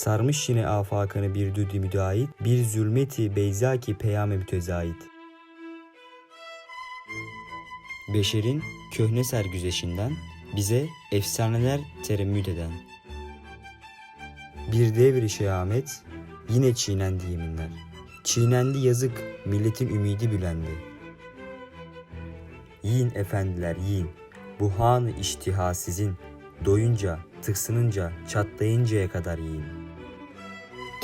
Sarmış yine afakanı bir düdü müdait, bir zulmeti beyzaki peyame mütezait. Beşerin köhne sergüzeşinden bize efsaneler teremmüt eden. Bir devri şehamet yine çiğnendi yeminler. Çiğnendi yazık milletin ümidi bülendi. Yiyin efendiler yiyin. Bu hanı iştiha sizin. Doyunca, tıksınınca, çatlayıncaya kadar yiyin.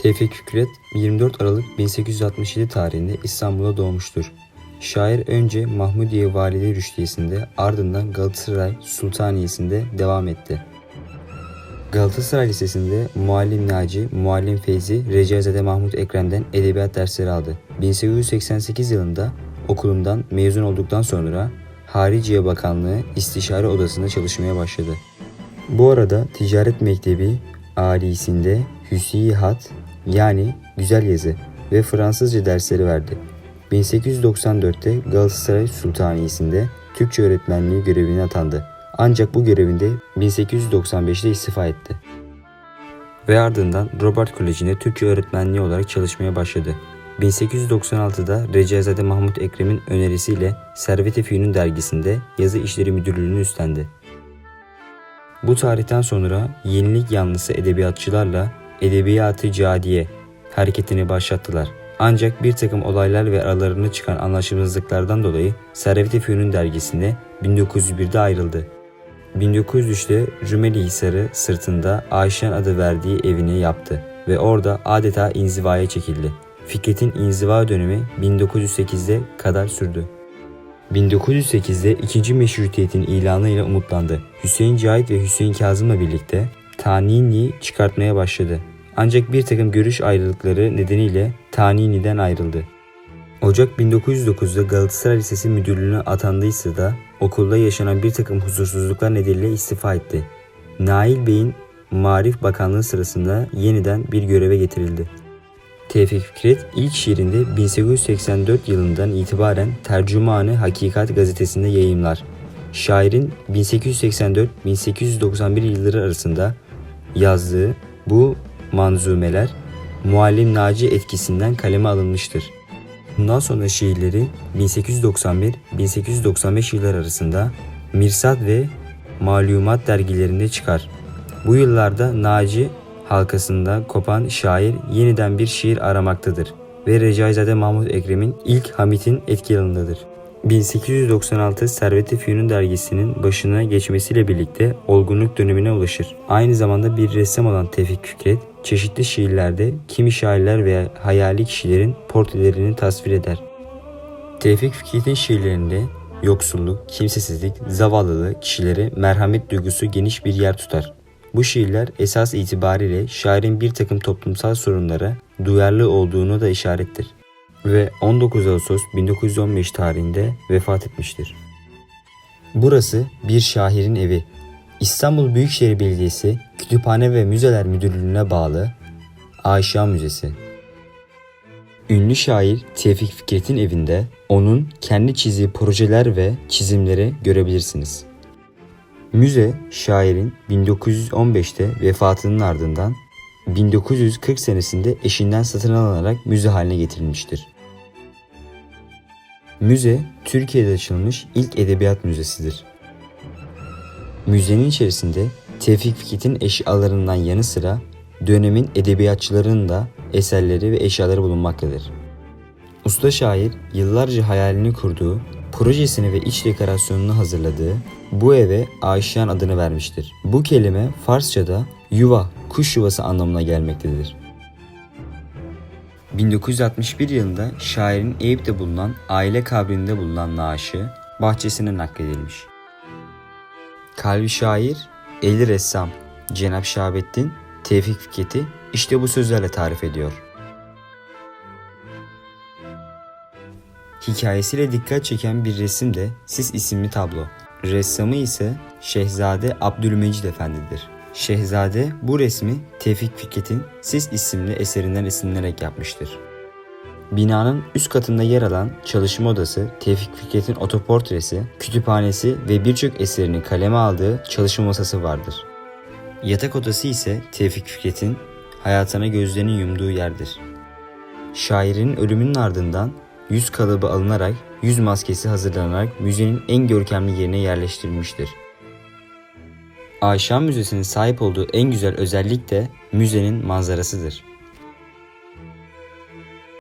Tevfik Fikret 24 Aralık 1867 tarihinde İstanbul'da doğmuştur. Şair önce Mahmudiye Valide Rüştiyesi'nde ardından Galatasaray Sultaniyesi'nde devam etti. Galatasaray Lisesi'nde Muallim Naci, Muallim Feyzi, Recaizade Mahmut Ekrem'den edebiyat dersleri aldı. 1888 yılında okulundan mezun olduktan sonra Hariciye Bakanlığı İstişare Odası'nda çalışmaya başladı. Bu arada Ticaret Mektebi Alisi'nde Hüsyi Hat yani güzel yazı ve Fransızca dersleri verdi. 1894'te Galatasaray Sultaniyesi'nde Türkçe öğretmenliği görevine atandı. Ancak bu görevinde 1895'te istifa etti. Ve ardından Robert Koleji'nde Türkçe öğretmenliği olarak çalışmaya başladı. 1896'da Recaizade Mahmut Ekrem'in önerisiyle Servet-i Fünun dergisinde yazı işleri müdürlüğünü üstlendi. Bu tarihten sonra yenilik yanlısı edebiyatçılarla Edebiyatı Cadiye hareketini başlattılar. Ancak bir takım olaylar ve aralarında çıkan anlaşmazlıklardan dolayı Servet-i Fünun dergisinde 1901'de ayrıldı. 1903'te Rumeli Hisarı sırtında Ayşen adı verdiği evini yaptı ve orada adeta inzivaya çekildi. Fikret'in inziva dönemi 1908'de kadar sürdü. 1908'de ikinci meşrutiyetin ilanıyla umutlandı. Hüseyin Cahit ve Hüseyin Kazım'la birlikte Tanini çıkartmaya başladı. Ancak bir takım görüş ayrılıkları nedeniyle Tanini'den ayrıldı. Ocak 1909'da Galatasaray Lisesi müdürlüğüne atandıysa da okulda yaşanan bir takım huzursuzluklar nedeniyle istifa etti. Nail Bey'in Marif Bakanlığı sırasında yeniden bir göreve getirildi. Tevfik Fikret ilk şiirinde 1884 yılından itibaren Tercümanı Hakikat gazetesinde yayımlar. Şairin 1884-1891 yılları arasında yazdığı bu manzumeler Muallim Naci etkisinden kaleme alınmıştır. Bundan sonra şiirleri 1891-1895 yıllar arasında Mirsad ve Malumat dergilerinde çıkar. Bu yıllarda Naci halkasında kopan şair yeniden bir şiir aramaktadır ve Recaizade Mahmut Ekrem'in ilk Hamit'in etki alanındadır. 1896 Servet-i Fünun dergisinin başına geçmesiyle birlikte olgunluk dönemine ulaşır. Aynı zamanda bir ressam olan Tevfik Fikret, çeşitli şiirlerde kimi şairler veya hayali kişilerin portrelerini tasvir eder. Tevfik Fikret'in şiirlerinde yoksulluk, kimsesizlik, zavallılığı kişilere merhamet duygusu geniş bir yer tutar. Bu şiirler esas itibariyle şairin bir takım toplumsal sorunlara duyarlı olduğunu da işarettir ve 19 Ağustos 1915 tarihinde vefat etmiştir. Burası bir şairin evi. İstanbul Büyükşehir Belediyesi Kütüphane ve Müzeler Müdürlüğü'ne bağlı Ayşa Müzesi. Ünlü şair Tevfik Fikret'in evinde onun kendi çizdiği projeler ve çizimleri görebilirsiniz. Müze şairin 1915'te vefatının ardından 1940 senesinde eşinden satın alınarak müze haline getirilmiştir. Müze Türkiye'de açılmış ilk edebiyat müzesidir. Müzenin içerisinde Tevfik Fikret'in eşyalarından yanı sıra dönemin edebiyatçılarının da eserleri ve eşyaları bulunmaktadır. Usta şair yıllarca hayalini kurduğu, projesini ve iç dekorasyonunu hazırladığı bu eve Ayşen adını vermiştir. Bu kelime Farsça'da yuva, kuş yuvası anlamına gelmektedir. 1961 yılında şairin Eyüp'te bulunan aile kabrinde bulunan naaşı bahçesine nakledilmiş. Kalbi şair, eli ressam Cenap Şahabettin Tevfik Fikret'i işte bu sözlerle tarif ediyor. Hikayesiyle dikkat çeken bir resim de Sis isimli tablo. Ressamı ise Şehzade Abdülmecid Efendi'dir. Şehzade bu resmi Tevfik Fikret'in Sis isimli eserinden esinlenerek yapmıştır. Binanın üst katında yer alan çalışma odası, Tevfik Fikret'in otoportresi, kütüphanesi ve birçok eserini kaleme aldığı çalışma masası vardır. Yatak odası ise Tevfik Fikret'in hayatına gözlerini yumduğu yerdir. Şairin ölümünün ardından yüz kalıbı alınarak yüz maskesi hazırlanarak müzenin en görkemli yerine yerleştirilmiştir. Ayşan Müzesi'nin sahip olduğu en güzel özellik de müzenin manzarasıdır.